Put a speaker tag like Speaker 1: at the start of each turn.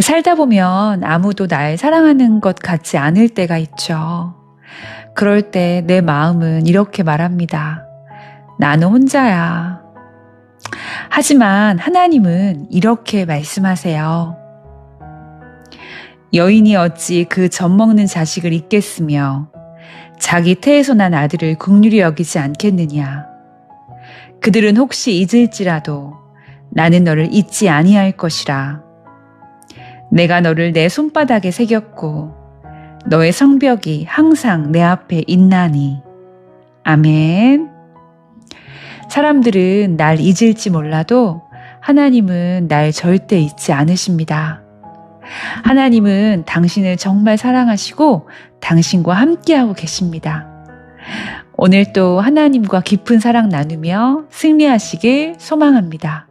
Speaker 1: 살다 보면 아무도 날 사랑하는 것 같지 않을 때가 있죠. 그럴 때 내 마음은 이렇게 말합니다. 나는 혼자야. 하지만 하나님은 이렇게 말씀하세요. 여인이 어찌 그 젖 먹는 자식을 잊겠으며 자기 태에서 난 아들을 국률이 여기지 않겠느냐. 그들은 혹시 잊을지라도 나는 너를 잊지 아니할 것이라. 내가 너를 내 손바닥에 새겼고 너의 성벽이 항상 내 앞에 있나니. 아멘. 사람들은 날 잊을지 몰라도 하나님은 날 절대 잊지 않으십니다. 하나님은 당신을 정말 사랑하시고 당신과 함께하고 계십니다. 오늘 또 하나님과 깊은 사랑 나누며 승리하시길 소망합니다.